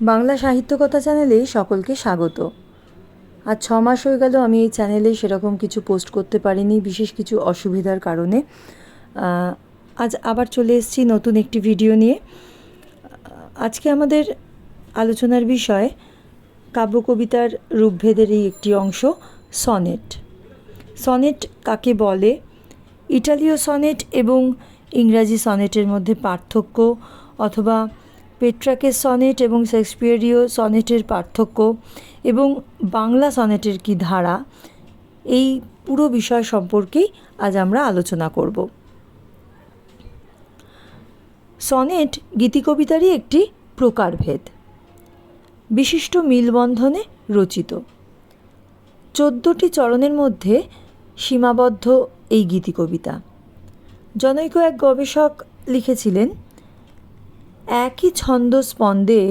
বাংলা সাহিত্যকথা চ্যানেলে সকলকে স্বাগত। আর ছ মাস হয়ে গেল আমি এই চ্যানেলে সেরকম কিছু পোস্ট করতে পারিনি, বিশেষ কিছু অসুবিধার কারণে। আজ আবার চলে এসেছি নতুন একটি ভিডিও নিয়ে। আজকে আমাদের আলোচনার বিষয় কাব্য কবিতার রূপভেদের এই একটি অংশ, সনেট। সনেট কাকে বলে? ইটালীয় সনেট এবং ইংরাজি সনেটের মধ্যে পার্থক্য অথবা পেট্রাকের সনেট এবং শেক্সপিয়ারীয় সনেটের পার্থক্য এবং বাংলা সনেটের কি ধারা, এই পুরো বিষয় সম্পর্কেই আজ আমরা আলোচনা করব। সনেট গীতিকবিতারই একটি প্রকারভেদ। বিশিষ্ট মিলবন্ধনে রচিত। চোদ্দোটি চরণের মধ্যে সীমাবদ্ধ এই গীতিকবিতা। জনৈক এক গবেষক লিখেছিলেন একই ছন্দ স্পন্দে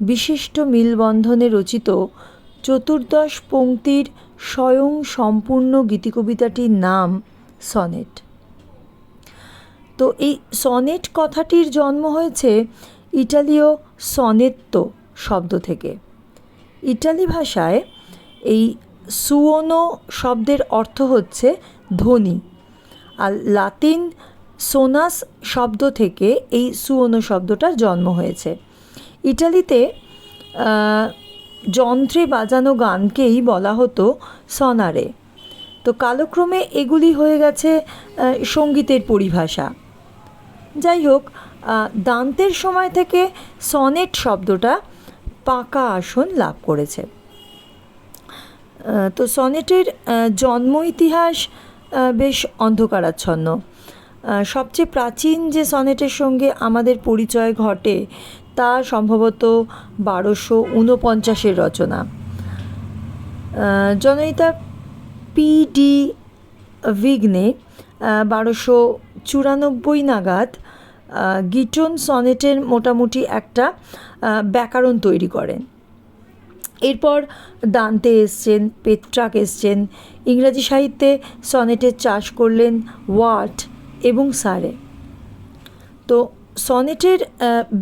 বিশিষ্ট মিলবন্ধনে রচিত চতুর্দশ পংক্তির স্বয়ং সম্পূর্ণ গীতিকবিতাটির নাম সনেট। তো এই সনেট কথাটির জন্ম হয়েছে ইটালীয় সনেত্তো শব্দ থেকে। ইটালি ভাষায় এই সুওনো শব্দের অর্থ হচ্ছে ধ্বনি, আর লাতিন সোনাস শব্দ থেকে এই সুওনো শব্দটার জন্ম হয়েছে। ইটালিতে যন্ত্রে বাজানো গানকেই বলা হতো সনারে। তো কালক্রমে এগুলি হয়ে গেছে সঙ্গীতের পরিভাষা। যাই হোক দান্তের সময় থেকে সনেট শব্দটা পাকা আসন লাভ করেছে। তো সনেটের জন্ম ইতিহাস বেশ অন্ধকারাচ্ছন্ন। সবচেয়ে প্রাচীন যে সনেটের সঙ্গে আমাদের পরিচয় ঘটে তা সম্ভবত বারোশো ঊনপঞ্চাশের রচনা। জনয়িতা পি ডি ভিগনে বারোশো চুরানব্বই নাগাদ গিটন সনেটের মোটামুটি একটা ব্যাকরণ তৈরি করেন। এরপর দান্তে এসছেন পেট্রাক এসছেন, ইংরাজি সাহিত্যে সনেটের চাষ করলেন ওয়াট এবং সারে। তো সনেটের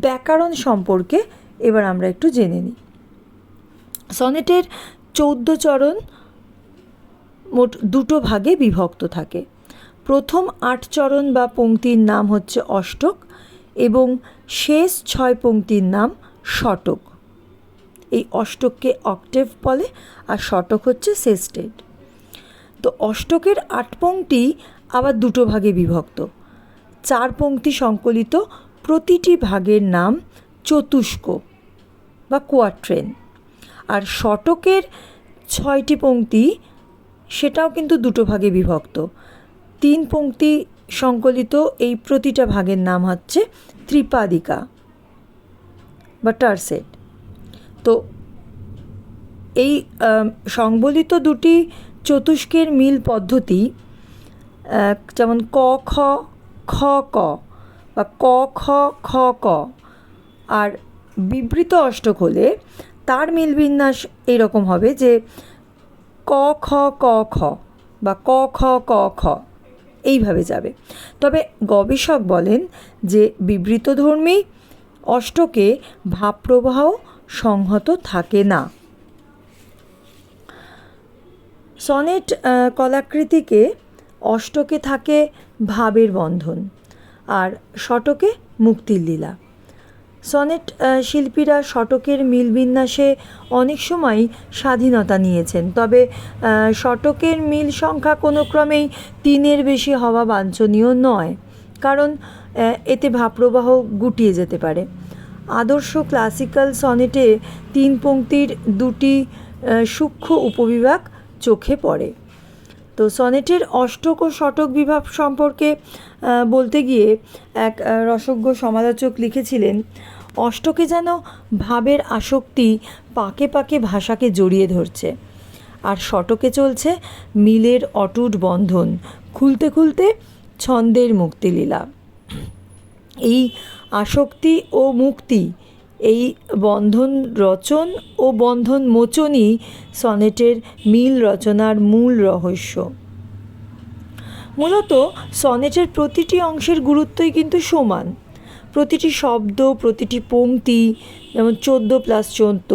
ব্যাকরণ সম্পর্কে এবার আমরা একটু জেনে নিই। সনেটের চৌদ্দ চরণ মোট দুটো ভাগে বিভক্ত থাকে। প্রথম আট চরণ বা পংক্তির নাম হচ্ছে অষ্টক এবং শেষ ছয় পংক্তির নাম শতক এই অষ্টককে অক্টেভ বলে আর শতক হচ্ছে সেস্টেড। তো অষ্টকের আট পংক্তি আবার দুটো ভাগে বিভক্ত। চার পংক্তি সংকলিত প্রতিটি ভাগের নাম চতুষ্ক বা কোয়াট্রেন আর শতকের ছয়টি পংক্তি সেটাও কিন্তু দুটো ভাগে বিভক্ত। তিন পংক্তি সংকলিত এই প্রতিটা ভাগের নাম হচ্ছে ত্রিপাদিকা বা টার্সেট। তো এই সংবলিত দুটি চতুষ্কের মিল পদ্ধতি যেমন ক, খ খ, ক বা ক, খ খ, ক। আর বিবৃত অষ্টক হলে তার মিল বিন্যাস এরকম হবে যে ক, খ ক, খ বা ক, খ ক, খ এইভাবে যাবে। তবে গবেষক বলেন যে বিবৃতধর্মী অষ্টকে ভাবপ্রবাহ সংহত থাকে না। সনেট কলাকৃতিকে অষ্টকে থাকে ভাবের বন্ধন আর শটকে মুক্তির লীলা। সনেট শিল্পীরা শটকের মিলবিন্যাসে অনেক সময় স্বাধীনতা নিয়েছেন। তবে শটকের মিল সংখ্যা কোনো ক্রমেই তিনের বেশি হওয়া বাঞ্ছনীয় নয়। কারণ এতে ভাবপ্রবাহ গুটিয়ে যেতে পারে। আদর্শ ক্লাসিক্যাল সনেটে তিন পংক্তির দুটি সূক্ষ্ম উপবিভাগ চোখে পড়ে। তো সনেটের অষ্টক ও শতক বিভাগ সম্পর্কে বলতে গিয়ে এক রসজ্ঞ সমালোচক লিখেছিলেন, অষ্টকে যেন ভাবের আসক্তি পাকে পাকে ভাষাকে জড়িয়ে ধরছে, আর শটকে চলছে মিলের অটুট বন্ধন, খুলতে খুলতে ছন্দের মুক্তিলীলা। এই আসক্তি ও মুক্তি এই বন্ধন রচন ও বন্ধন মোচনই সনেটের মিল রচনার মূল রহস্য। মূলত সনেটের প্রতিটি অংশের গুরুত্বই কিন্তু সমান। প্রতিটি শব্দ, প্রতিটি পংক্তি যেমন চোদ্দ প্লাস চোদ্দ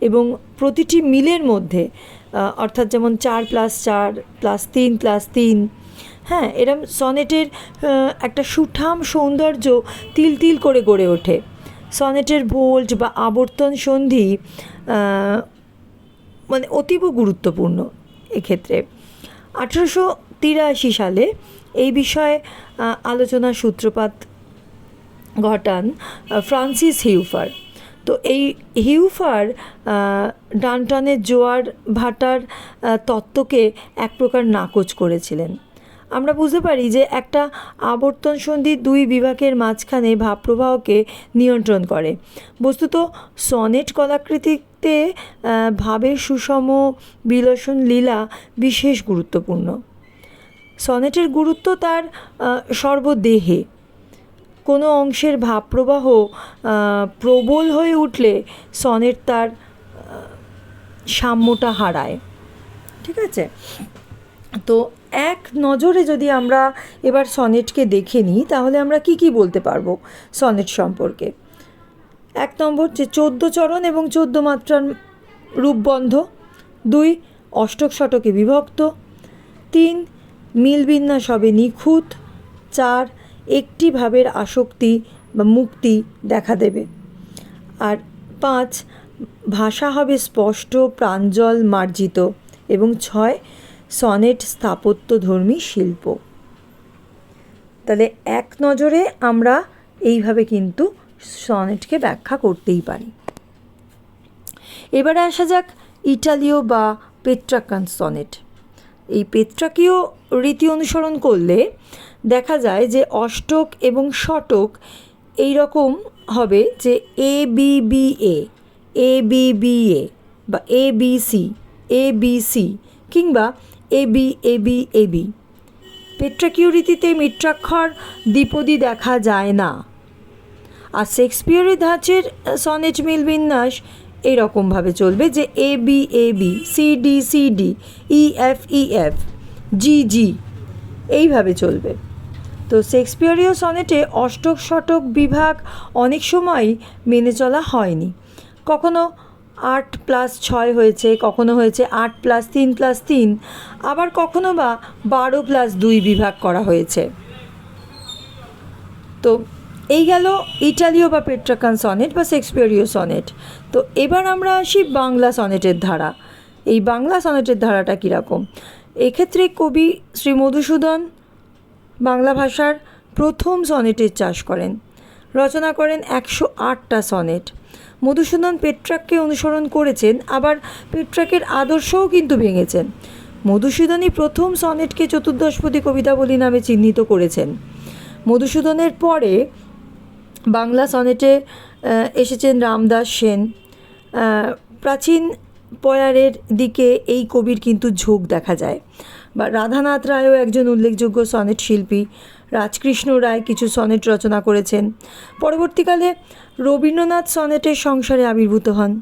এবং প্রতিটি মিলের মধ্যে অর্থাৎ যেমন চার প্লাস চার প্লাস তিন প্লাস তিন হ্যাঁ এরম সনেটের একটা সুঠাম সৌন্দর্য তিল তিল করে গড়ে ওঠে। সনেটের ভোল্ট বা আবর্তন সন্ধি মানে অতীব গুরুত্বপূর্ণ এক্ষেত্রে। আঠেরোশো তিরাশি সালে এই বিষয়ে আলোচনার সূত্রপাত ঘটান ফ্রান্সিস হিউফার। তো এই হিউফার ডানটনের জোয়ার ভাটার তত্ত্বকে এক প্রকার নাকচ করেছিলেন। আমরা বুঝতে পারি যে একটা আবর্তন সন্ধি দুই বিভাগের মাঝখানে ভাবপ্রবাহকে নিয়ন্ত্রণ করে। বস্তুত সনেট কলাকৃতিতে ভাবের সুষম বিলসন লীলা বিশেষ গুরুত্বপূর্ণ। সনেটের গুরুত্ব তার সর্বদেহে। কোনো অংশের ভাবপ্রবাহ প্রবল হয়ে উঠলে সনেট তার সাম্যটা হারায়। ঠিক আছে? তো এক নজরে যদি আমরা এবার সনেটকে দেখে নিই, তাহলে আমরা কি কি বলতে পারব সনেট সম্পর্কে? এক নম্বর যে চোদ্দ চরণ এবং চোদ্দ মাত্রার রূপবন্ধ দুই, অষ্টক শতকে বিভক্ত। তিন মিলবিন্যাস হবে নিখুঁত। চার, একটি ভাবের আসক্তি বা মুক্তি দেখা দেবে। আর পাঁচ, ভাষা হবে স্পষ্ট, প্রাঞ্জল, মার্জিত। এবং ছয় সনেট স্থাপত্যধর্মী শিল্প। তাহলে এক নজরে আমরা এইভাবে কিন্তু সনেটকে ব্যাখ্যা করতেই পারি। এবারে আসা যাক ইটালীয় বা পেট্রাকান সনেট। এই পেট্রাকীয় রীতি অনুসরণ করলে দেখা যায় যে অষ্টক এবং শতক এই রকম হবে যে A, B B, A A, B B, A বা A, B, C, A, B, C কিংবা A B A B A B. পেট্রাকীয় রীতিতে মিত্রাক্ষর দ্বিপদী দেখা যায় না। আর শেক্সপিয়ারের ধাঁচের সনেট মিল বিন্যাস এরকমভাবে চলবে যে A B A B, C D C D, E, F E, F, G G, এইভাবে চলবে। তো শেক্সপিয়ারীয় সনেটে অষ্টক শতক বিভাগ অনেক সময় মেনে চলা হয়নি। কখনো আট প্লাস ছয় হয়েছে, কখনো হয়েছে আট প্লাস তিন প্লাস তিন, আবার কখনো বা বারো প্লাস দুই বিভাগ করা হয়েছে। তো এই গেল ইটালীয় বা পেট্রাকান সনেট বা শেক্সপিয়ারীয় সনেট। তো এবার আমরা আসি বাংলা সনেটের ধারা। এই বাংলা সনেটের ধারাটা কীরকম? এক্ষেত্রে কবি শ্রী মধুসূদন বাংলা ভাষার প্রথম সনেটের চাষ করেন। রচনা করেন একশো আটটা সনেট। মধুসূদন পেট্রাককে অনুসরণ করেছেন, আবার পেট্রাকের আদর্শও কিন্তু ভেঙেছেন। মধুসূদনই প্রথম সনেটকে চতুর্দশপদী কবিতাবলী নামে চিহ্নিত করেছেন। মধুসূদনের পরে বাংলা সনেটে এসেছেন রামদাস সেন। প্রাচীন পয়ারের দিকে এই কবির কিন্তু ঝোঁক দেখা যায়। বা রাধানাথ রায়ও একজন উল্লেখযোগ্য সনেট শিল্পী। রাজকৃষ্ণ রায় কিছু সনেট রচনা করেছেন। পরবর্তীকালে রবীন্দ্রনাথ সনেটের সংসারে আবির্ভূত হন।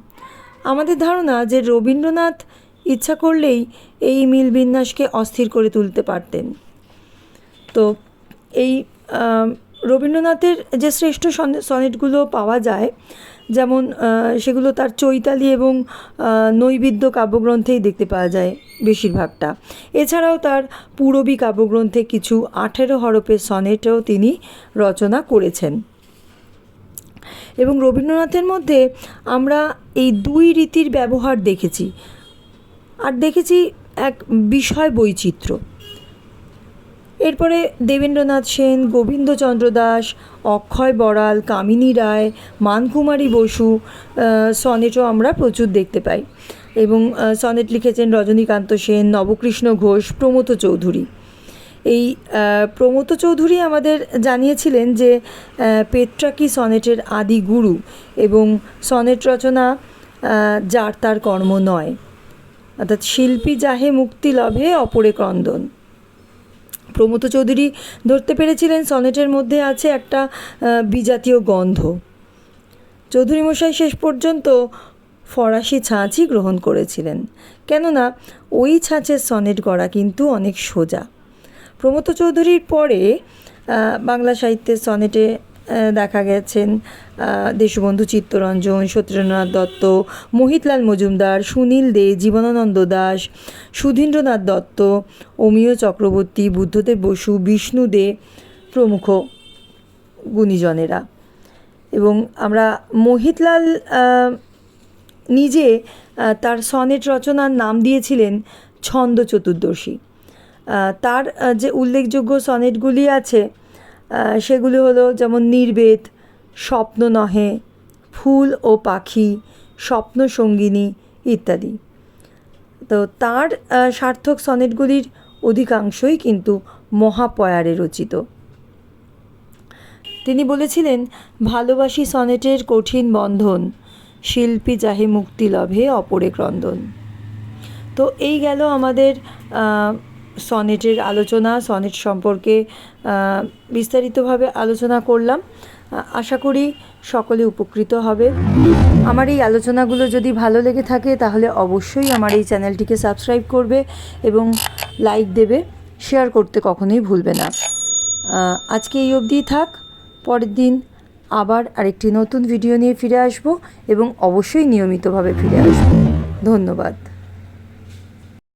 আমাদের ধারণা যে রবীন্দ্রনাথ ইচ্ছা করলেই এই মিল বিন্যাসকে অস্থির করে তুলতে পারতেন। তো এই রবীন্দ্রনাথের যে শ্রেষ্ঠ সনে- সনেটগুলো পাওয়া যায়, যেমন সেগুলো তার চৈতালি এবং নৈবিদ্য কাব্যগ্রন্থেই দেখতে পাওয়া যায় বেশিরভাগটা। এছাড়াও তার পূরবী কাব্যগ্রন্থে কিছু আঠেরো হরপের সনেটও তিনি রচনা করেছেন। এবং রবীন্দ্রনাথের মধ্যে আমরা এই দুই রীতির ব্যবহার দেখেছি। আর দেখেছি এক বিষয় বৈচিত্র্য। এরপরে দেবেন্দ্রনাথ সেন, গোবিন্দচন্দ্র দাস, অক্ষয় বড়াল, কামিনী রায়, মানকুমারী বসু সনেটও আমরা প্রচুর দেখতে পাই। এবং সনেট লিখেছেন রজনীকান্ত সেন, নবকৃষ্ণ ঘোষ প্রমথ চৌধুরী। এই প্রমোদ চৌধুরী আমাদের জানিয়েছিলেন যে পেট্রাকি সনেটের আদি গুরু এবং সনেট রচনা যার তার কর্ম নয়। অর্থাৎ শিল্পী যাহে মুক্তি লভে, অপরে ক্রন্দন। প্রমোদ চৌধুরী ধরতে পেরেছিলেন সনেটের মধ্যে আছে একটা বিজাতীয় গন্ধ। চৌধুরী মশাই শেষ পর্যন্ত ফরাসি ছাঁচই গ্রহণ করেছিলেন। কেননা, ওই ছাঁচের সনেট গড়া কিন্তু অনেক সোজা। প্রমথ চৌধুরীর পরে বাংলা সাহিত্যের সনেটে দেখা গেছেন দেশবন্ধু চিত্তরঞ্জন, সত্যেন্দ্রনাথ দত্ত, মোহিতলাল মজুমদার, সুনীল দে, জীবনানন্দ দাস, সুধীন্দ্রনাথ দত্ত, অমিয় চক্রবর্তী, বুদ্ধদেব বসু, বিষ্ণু দে প্রমুখ গুণীজনেরা। এবং আমরা মোহিতলাল নিজে তার সনেট রচনার নাম দিয়েছিলেন ছন্দ চতুর্দশী। তার যে উল্লেখযোগ্য সনেটগুলি আছে সেগুলি হলো যেমন নির্বেদ স্বপ্ন নহে ফুল ও পাখি স্বপ্ন সঙ্গিনী ইত্যাদি। তো তার সার্থক সনেটগুলির অধিকাংশই কিন্তু মহাপয়ারে রচিত। তিনি বলেছিলেন, ভালোবাসি সনেটের কঠিন বন্ধন, শিল্পী যাহে মুক্তি লভে অপরে ক্রন্দন। তো এই গেল আমাদের সনেটের আলোচনা, সনেট সম্পর্কে বিস্তারিতভাবে আলোচনা করলাম। আশা করি সকলে উপকৃত হবে। আমার এই আলোচনাগুলো যদি ভালো লেগে থাকে, তাহলে অবশ্যই আমার এই চ্যানেলটিকে সাবস্ক্রাইব করবে এবং লাইক দেবে। শেয়ার করতে কখনোই ভুলবে না। আজকে এই অবধিই থাক। পরের দিন আবার আরেকটি নতুন ভিডিও নিয়ে ফিরে আসব এবং অবশ্যই নিয়মিতভাবে ফিরে আসব। ধন্যবাদ।